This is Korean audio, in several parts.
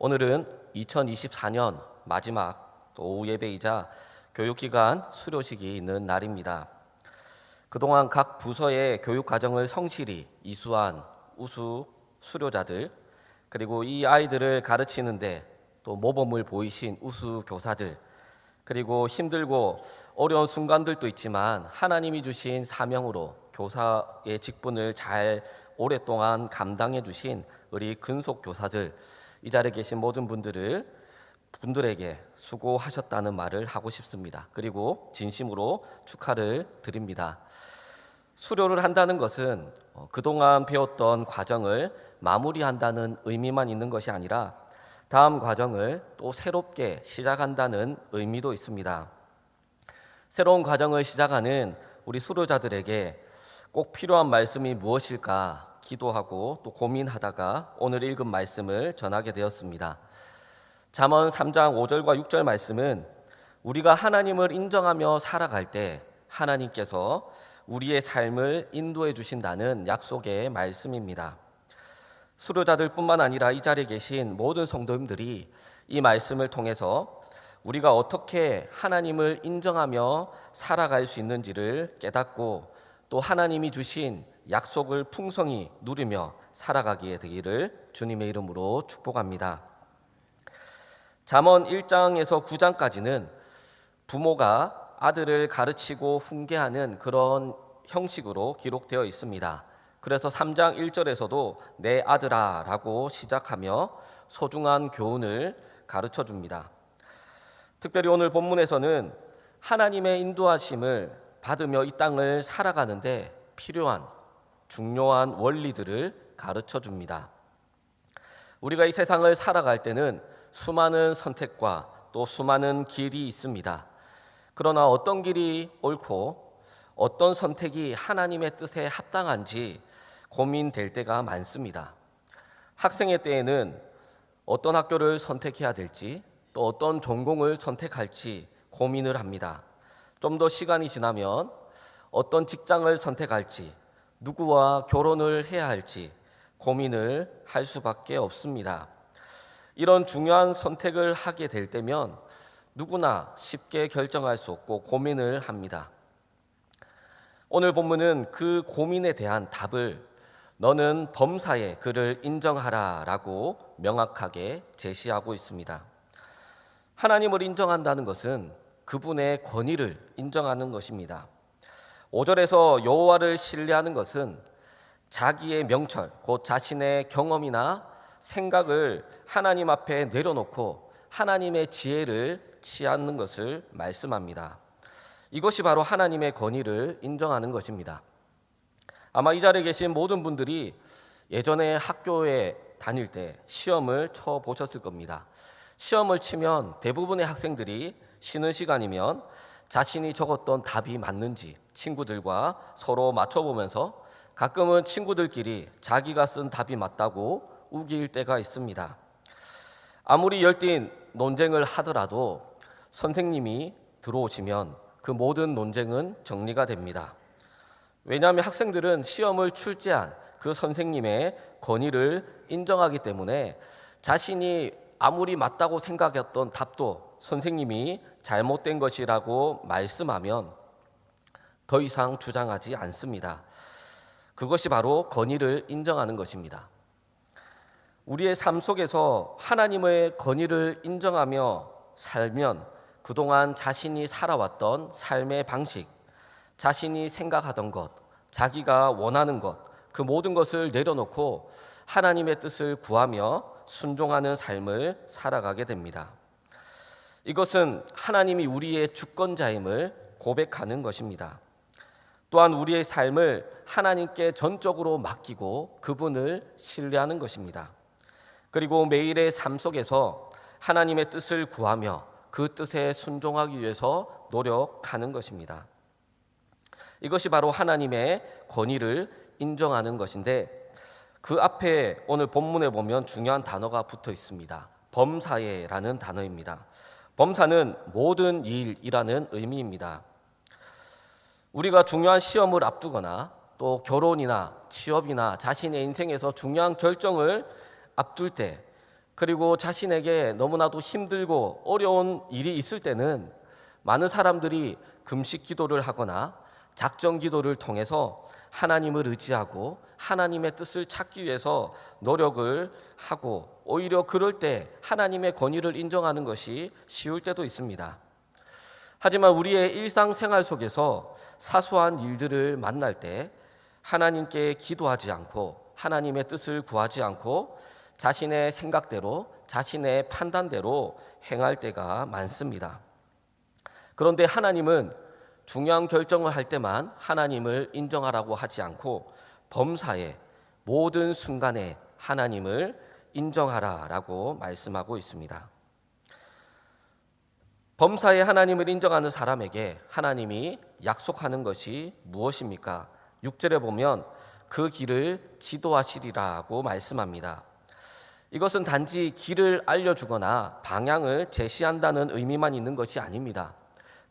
오늘은 2024년 마지막 또 오후 예배이자 교육기간 수료식이 있는 날입니다. 그동안 각 부서의 교육 과정을 성실히 이수한 우수 수료자들 그리고 이 아이들을 가르치는데 또 모범을 보이신 우수 교사들 그리고 힘들고 어려운 순간들도 있지만 하나님이 주신 사명으로 교사의 직분을 잘 오랫동안 감당해 주신 우리 근속 교사들 이 자리에 계신 모든 분들을 분들에게 수고하셨다는 말을 하고 싶습니다. 그리고 진심으로 축하를 드립니다. 수료를 한다는 것은 어, 그동안 배웠던 과정을 마무리한다는 의미만 있는 것이 아니라 다음 과정을 또 새롭게 시작한다는 의미도 있습니다. 새로운 과정을 시작하는 우리 수료자들에게 꼭 필요한 말씀이 무엇일까 기도하고 또 고민하다가 오늘 읽은 말씀을 전하게 되었습니다. 잠언 3장 5절과 6절 말씀은 우리가 하나님을 인정하며 살아갈 때 하나님께서 우리의 삶을 인도해 주신다는 약속의 말씀입니다. 수료자들뿐만 아니라 이 자리에 계신 모든 성도님들이 이 말씀을 통해서 우리가 어떻게 하나님을 인정하며 살아갈 수 있는지를 깨닫고 또 하나님이 주신 약속을 풍성히 누리며 살아가기에 되기를 주님의 이름으로 축복합니다. 잠언 1장에서 9장까지는 부모가 아들을 가르치고 훈계하는 그런 형식으로 기록되어 있습니다. 그래서 3장 1절에서도 내 아들아 라고 시작하며 소중한 교훈을 가르쳐 줍니다. 특별히 오늘 본문에서는 하나님의 인도하심을 받으며 이 땅을 살아가는데 필요한 중요한 원리들을 가르쳐 줍니다. 우리가 이 세상을 살아갈 때는 수많은 선택과 또 수많은 길이 있습니다. 그러나 어떤 길이 옳고 어떤 선택이 하나님의 뜻에 합당한지 고민될 때가 많습니다. 학생의 때에는 어떤 학교를 선택해야 될지 또 어떤 전공을 선택할지 고민을 합니다. 좀 더 시간이 지나면 어떤 직장을 선택할지 누구와 결혼을 해야 할지 고민을 할 수밖에 없습니다. 이런 중요한 선택을 하게 될 때면 누구나 쉽게 결정할 수 없고 고민을 합니다. 오늘 본문은 그 고민에 대한 답을 너는 범사에 그를 인정하라 라고 명확하게 제시하고 있습니다. 하나님을 인정한다는 것은 그분의 권위를 인정하는 것입니다. 5절에서 여호와를 신뢰하는 것은 자기의 명철, 곧 자신의 경험이나 생각을 하나님 앞에 내려놓고 하나님의 지혜를 취하는 것을 말씀합니다. 이것이 바로 하나님의 권위를 인정하는 것입니다. 아마 이 자리에 계신 모든 분들이 예전에 학교에 다닐 때 시험을 쳐 보셨을 겁니다. 시험을 치면 대부분의 학생들이 쉬는 시간이면 자신이 적었던 답이 맞는지 친구들과 서로 맞춰보면서 가끔은 친구들끼리 자기가 쓴 답이 맞다고 우길 때가 있습니다. 아무리 열띤 논쟁을 하더라도 선생님이 들어오시면 그 모든 논쟁은 정리가 됩니다. 왜냐하면 학생들은 시험을 출제한 그 선생님의 권위를 인정하기 때문에 자신이 아무리 맞다고 생각했던 답도 선생님이 잘못된 것이라고 말씀하면 더 이상 주장하지 않습니다. 그것이 바로 권위를 인정하는 것입니다. 우리의 삶 속에서 하나님의 권위를 인정하며 살면 그동안 자신이 살아왔던 삶의 방식, 자신이 생각하던 것, 자기가 원하는 것, 그 모든 것을 내려놓고 하나님의 뜻을 구하며 순종하는 삶을 살아가게 됩니다. 이것은 하나님이 우리의 주권자임을 고백하는 것입니다. 또한 우리의 삶을 하나님께 전적으로 맡기고 그분을 신뢰하는 것입니다. 그리고 매일의 삶 속에서 하나님의 뜻을 구하며 그 뜻에 순종하기 위해서 노력하는 것입니다. 이것이 바로 하나님의 권위를 인정하는 것인데 그 앞에 오늘 본문에 보면 중요한 단어가 붙어 있습니다. 범사에라는 단어입니다. 범사는 모든 일이라는 의미입니다. 우리가 중요한 시험을 앞두거나 또 결혼이나 취업이나 자신의 인생에서 중요한 결정을 앞둘 때 그리고 자신에게 너무나도 힘들고 어려운 일이 있을 때는 많은 사람들이 금식 기도를 하거나 작정 기도를 통해서 하나님을 의지하고 하나님의 뜻을 찾기 위해서 노력을 하고 오히려 그럴 때 하나님의 권위를 인정하는 것이 쉬울 때도 있습니다. 하지만 우리의 일상생활 속에서 사소한 일들을 만날 때 하나님께 기도하지 않고 하나님의 뜻을 구하지 않고 자신의 생각대로 자신의 판단대로 행할 때가 많습니다. 그런데 하나님은 중요한 결정을 할 때만 하나님을 인정하라고 하지 않고 범사의 모든 순간에 하나님을 인정하라라고 말씀하고 있습니다. 범사에 하나님을 인정하는 사람에게 하나님이 약속하는 것이 무엇입니까? 6절에 보면 그 길을 지도하시리라고 말씀합니다. 이것은 단지 길을 알려주거나 방향을 제시한다는 의미만 있는 것이 아닙니다.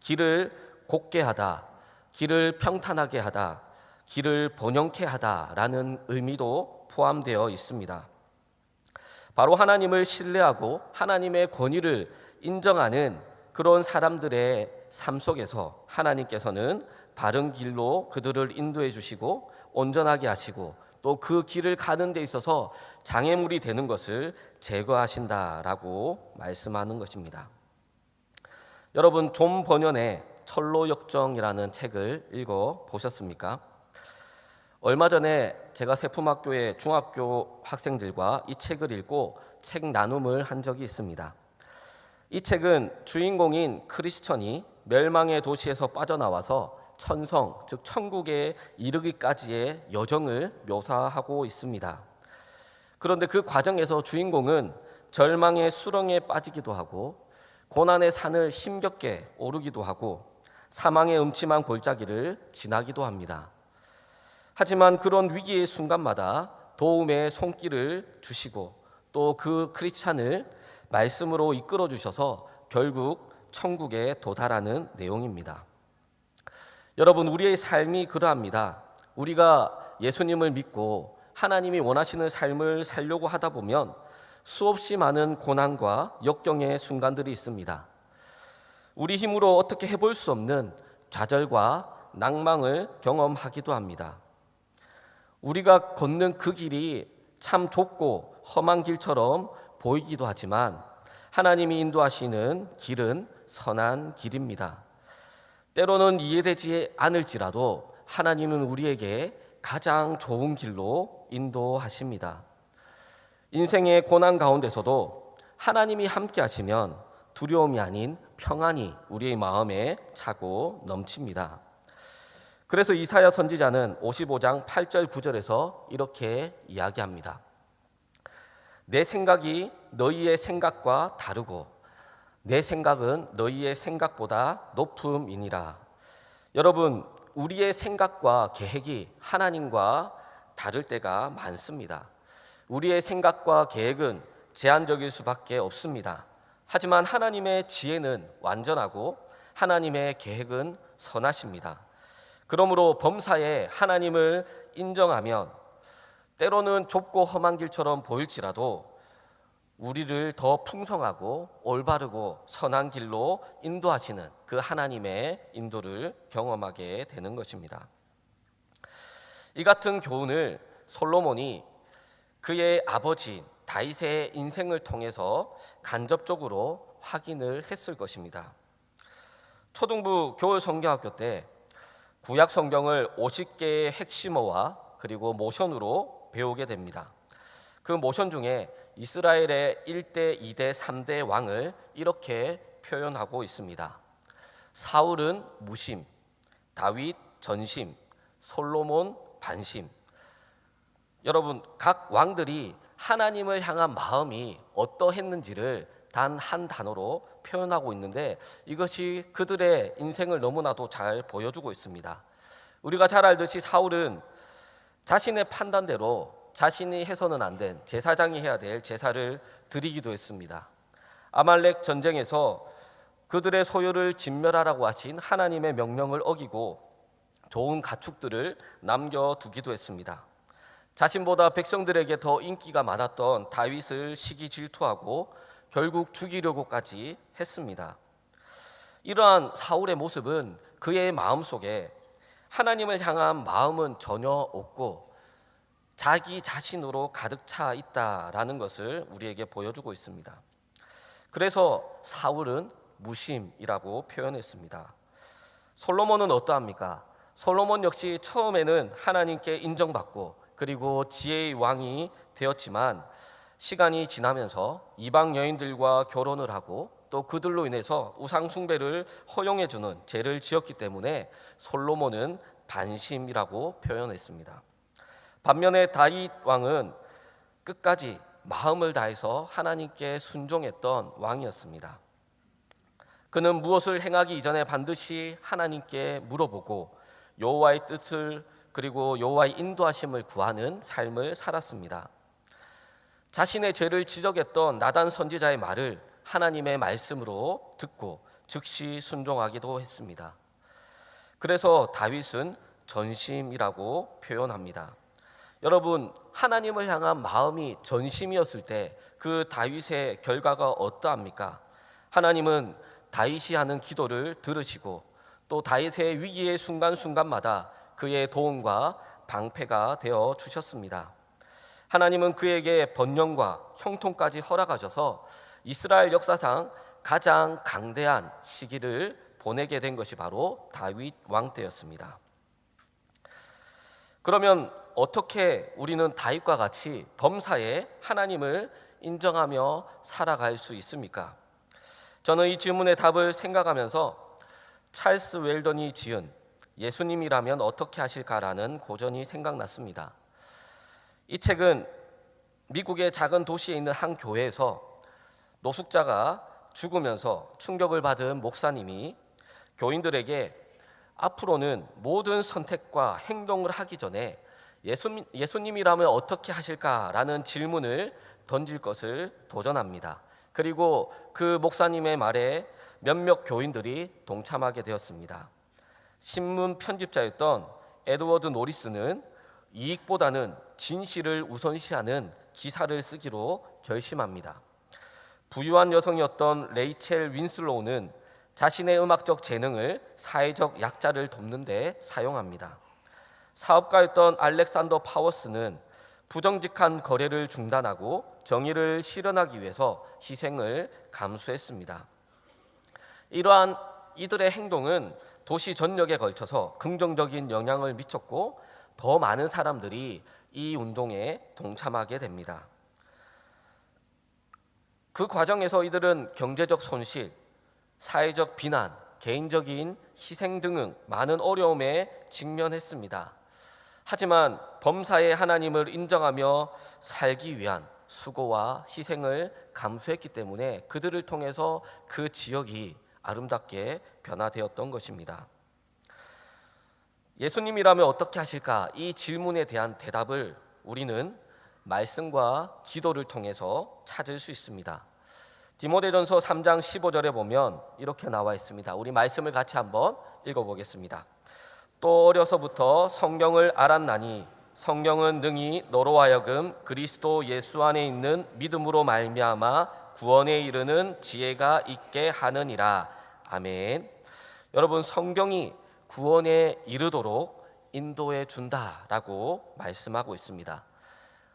길을 곱게 하다, 길을 평탄하게 하다, 길을 번영케 하다라는 의미도 포함되어 있습니다. 바로 하나님을 신뢰하고 하나님의 권위를 인정하는 그런 사람들의 삶 속에서 하나님께서는 바른 길로 그들을 인도해 주시고 온전하게 하시고 또 그 길을 가는 데 있어서 장애물이 되는 것을 제거하신다라고 말씀하는 것입니다. 여러분 존 버년의 철로 역정이라는 책을 읽어 보셨습니까? 얼마 전에 제가 세품학교의 중학교 학생들과 이 책을 읽고 책 나눔을 한 적이 있습니다. 이 책은 주인공인 크리스천이 멸망의 도시에서 빠져나와서 천성, 즉 천국에 이르기까지의 여정을 묘사하고 있습니다. 그런데 그 과정에서 주인공은 절망의 수렁에 빠지기도 하고 고난의 산을 힘겹게 오르기도 하고 사망의 음침한 골짜기를 지나기도 합니다. 하지만 그런 위기의 순간마다 도움의 손길을 주시고 또 그 크리스찬을 말씀으로 이끌어 주셔서 결국 천국에 도달하는 내용입니다. 여러분, 우리의 삶이 그러합니다. 우리가 예수님을 믿고 하나님이 원하시는 삶을 살려고 하다 보면 수없이 많은 고난과 역경의 순간들이 있습니다. 우리 힘으로 어떻게 해볼 수 없는 좌절과 낭망을 경험하기도 합니다. 우리가 걷는 그 길이 참 좁고 험한 길처럼 보이기도 하지만 하나님이 인도하시는 길은 선한 길입니다. 때로는 이해되지 않을지라도 하나님은 우리에게 가장 좋은 길로 인도하십니다. 인생의 고난 가운데서도 하나님이 함께 하시면 두려움이 아닌 평안이 우리의 마음에 차고 넘칩니다. 그래서 이사야 선지자는 55장 8절 9절에서 이렇게 이야기합니다. 내 생각이 너희의 생각과 다르고 내 생각은 너희의 생각보다 높음이니라. 여러분, 우리의 생각과 계획이 하나님과 다를 때가 많습니다. 우리의 생각과 계획은 제한적일 수밖에 없습니다. 하지만 하나님의 지혜는 완전하고 하나님의 계획은 선하십니다. 그러므로 범사에 하나님을 인정하면 때로는 좁고 험한 길처럼 보일지라도 우리를 더 풍성하고 올바르고 선한 길로 인도하시는 그 하나님의 인도를 경험하게 되는 것입니다. 이 같은 교훈을 솔로몬이 그의 아버지 다윗의 인생을 통해서 간접적으로 확인을 했을 것입니다. 초등부 겨울 성경학교 때 구약 성경을 50개의 핵심어와 그리고 모션으로 배우게 됩니다. 그 모션 중에 이스라엘의 1대, 2대, 3대 왕을 이렇게 표현하고 있습니다. 사울은 무심, 다윗 전심, 솔로몬 반심. 여러분, 각 왕들이 하나님을 향한 마음이 어떠했는지를 단 한 단어로 표현하고 있는데 이것이 그들의 인생을 너무나도 잘 보여주고 있습니다. 우리가 잘 알듯이 사울은 자신의 판단대로 자신이 해서는 안 된 제사장이 해야 될 제사를 드리기도 했습니다. 아말렉 전쟁에서 그들의 소유를 진멸하라고 하신 하나님의 명령을 어기고 좋은 가축들을 남겨두기도 했습니다. 자신보다 백성들에게 더 인기가 많았던 다윗을 시기 질투하고 결국 죽이려고까지 했습니다. 이러한 사울의 모습은 그의 마음 속에 하나님을 향한 마음은 전혀 없고 자기 자신으로 가득 차 있다라는 것을 우리에게 보여주고 있습니다. 그래서 사울은 무심이라고 표현했습니다. 솔로몬은 어떠합니까? 솔로몬 역시 처음에는 하나님께 인정받고 그리고 지혜의 왕이 되었지만 시간이 지나면서 이방 여인들과 결혼을 하고 또 그들로 인해서 우상 숭배를 허용해 주는 죄를 지었기 때문에 솔로몬은 반심이라고 표현했습니다. 반면에 다윗 왕은 끝까지 마음을 다해서 하나님께 순종했던 왕이었습니다. 그는 무엇을 행하기 이전에 반드시 하나님께 물어보고 여호와의 뜻을 그리고 여호와의 인도하심을 구하는 삶을 살았습니다. 자신의 죄를 지적했던 나단 선지자의 말을 하나님의 말씀으로 듣고 즉시 순종하기도 했습니다. 그래서 다윗은 전심이라고 표현합니다. 여러분, 하나님을 향한 마음이 전심이었을 때 그 다윗의 결과가 어떠합니까? 하나님은 다윗이 하는 기도를 들으시고 또 다윗의 위기의 순간순간마다 그의 도움과 방패가 되어 주셨습니다. 하나님은 그에게 번영과 형통까지 허락하셔서 이스라엘 역사상 가장 강대한 시기를 보내게 된 것이 바로 다윗 왕 때였습니다. 그러면 어떻게 우리는 다윗과 같이 범사에 하나님을 인정하며 살아갈 수 있습니까? 저는 이 질문의 답을 생각하면서 찰스 웰던이 지은 예수님이라면 어떻게 하실까라는 고전이 생각났습니다. 이 책은 미국의 작은 도시에 있는 한 교회에서 노숙자가 죽으면서 충격을 받은 목사님이 교인들에게 앞으로는 모든 선택과 행동을 하기 전에 예수, 예수님이라면 어떻게 하실까라는 질문을 던질 것을 도전합니다. 그리고 그 목사님의 말에 몇몇 교인들이 동참하게 되었습니다. 신문 편집자였던 에드워드 노리스는 이익보다는 진실을 우선시하는 기사를 쓰기로 결심합니다. 부유한 여성이었던 레이첼 윈슬로우는 자신의 음악적 재능을 사회적 약자를 돕는 데 사용합니다. 사업가였던 알렉산더 파워스는 부정직한 거래를 중단하고 정의를 실현하기 위해서 희생을 감수했습니다. 이러한 이들의 행동은 도시 전역에 걸쳐서 긍정적인 영향을 미쳤고 더 많은 사람들이 이 운동에 동참하게 됩니다. 그 과정에서 이들은 경제적 손실, 사회적 비난, 개인적인 희생 등의 많은 어려움에 직면했습니다. 하지만 범사의 하나님을 인정하며 살기 위한 수고와 희생을 감수했기 때문에 그들을 통해서 그 지역이 아름답게 변화되었던 것입니다. 예수님이라면 어떻게 하실까? 이 질문에 대한 대답을 우리는 말씀과 기도를 통해서 찾을 수 있습니다. 디모데전서 3장 15절에 보면 이렇게 나와 있습니다. 우리 말씀을 같이 한번 읽어보겠습니다. 또 어려서부터 성경을 알았나니 성경은 능히 너로 하여금 그리스도 예수 안에 있는 믿음으로 말미암아 구원에 이르는 지혜가 있게 하느니라. 아멘. 여러분 성경이 구원에 이르도록 인도해 준다라고 말씀하고 있습니다.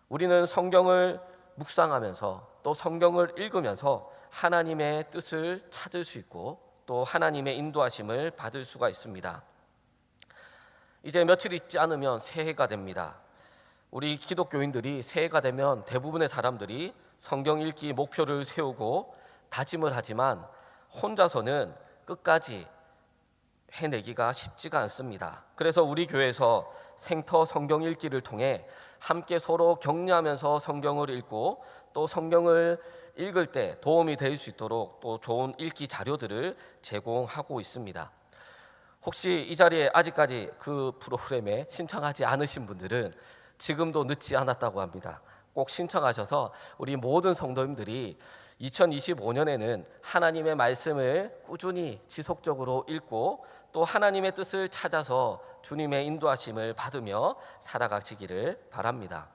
우리는 성경을 묵상하면서 또 성경을 읽으면서 하나님의 뜻을 찾을 수 있고 또 하나님의 인도하심을 받을 수가 있습니다. 이제 며칠 있지 않으면 새해가 됩니다. 우리 기독교인들이 새해가 되면 대부분의 사람들이 성경 읽기 목표를 세우고 다짐을 하지만 혼자서는 끝까지 해내기가 쉽지가 않습니다. 그래서 우리 교회에서 생터 성경 읽기를 통해 함께 서로 격려하면서 성경을 읽고 또 성경을 읽을 때 도움이 될 수 있도록 또 좋은 읽기 자료들을 제공하고 있습니다. 혹시 이 자리에 아직까지 그 프로그램에 신청하지 않으신 분들은 지금도 늦지 않았다고 합니다. 꼭 신청하셔서 우리 모든 성도님들이 2025년에는 하나님의 말씀을 꾸준히 지속적으로 읽고 또 하나님의 뜻을 찾아서 주님의 인도하심을 받으며 살아가시기를 바랍니다.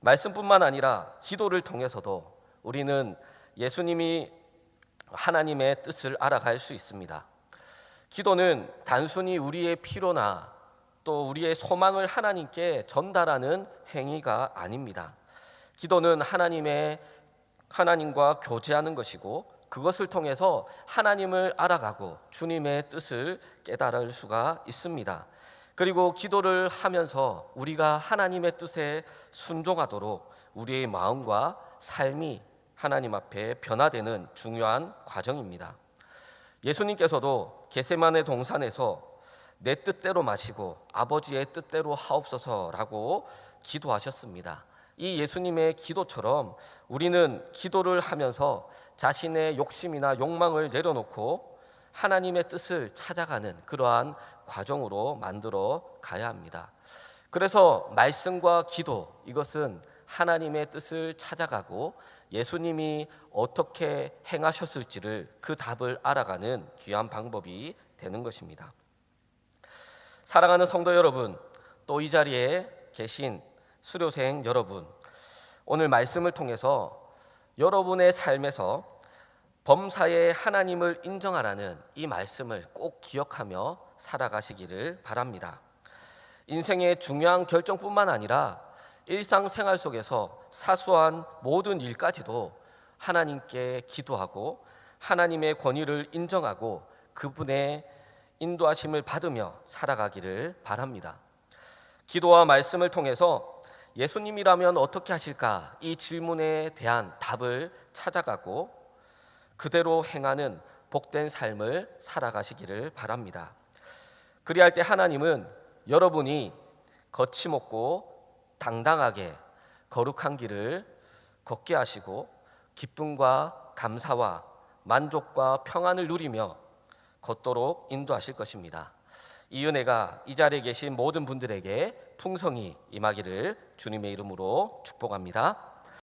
말씀뿐만 아니라 기도를 통해서도 우리는 예수님이 하나님의 뜻을 알아갈 수 있습니다. 기도는 단순히 우리의 필요나 또 우리의 소망을 하나님께 전달하는 행위가 아닙니다. 기도는 하나님의 하나님과 교제하는 것이고 그것을 통해서 하나님을 알아가고 주님의 뜻을 깨달을 수가 있습니다. 그리고 기도를 하면서 우리가 하나님의 뜻에 순종하도록 우리의 마음과 삶이 하나님 앞에 변화되는 중요한 과정입니다. 예수님께서도 게세만의 동산에서 내 뜻대로 마시고 아버지의 뜻대로 하옵소서라고 기도하셨습니다. 이 예수님의 기도처럼 우리는 기도를 하면서 자신의 욕심이나 욕망을 내려놓고 하나님의 뜻을 찾아가는 그러한 과정으로 만들어 가야 합니다. 그래서 말씀과 기도 이것은 하나님의 뜻을 찾아가고 예수님이 어떻게 행하셨을지를 그 답을 알아가는 귀한 방법이 되는 것입니다. 사랑하는 성도 여러분, 또 이 자리에 계신 수료생 여러분, 오늘 말씀을 통해서 여러분의 삶에서 범사에 하나님을 인정하라는 이 말씀을 꼭 기억하며 살아가시기를 바랍니다. 인생의 중요한 결정뿐만 아니라 일상생활 속에서 사소한 모든 일까지도 하나님께 기도하고 하나님의 권위를 인정하고 그분의 인도하심을 받으며 살아가기를 바랍니다. 기도와 말씀을 통해서 예수님이라면 어떻게 하실까? 이 질문에 대한 답을 찾아가고 그대로 행하는 복된 삶을 살아가시기를 바랍니다. 그리할 때 하나님은 여러분이 거침없고 당당하게 거룩한 길을 걷게 하시고 기쁨과 감사와 만족과 평안을 누리며 걷도록 인도하실 것입니다. 이 은혜가 이 자리에 계신 모든 분들에게 풍성히 임하기를 주님의 이름으로 축복합니다.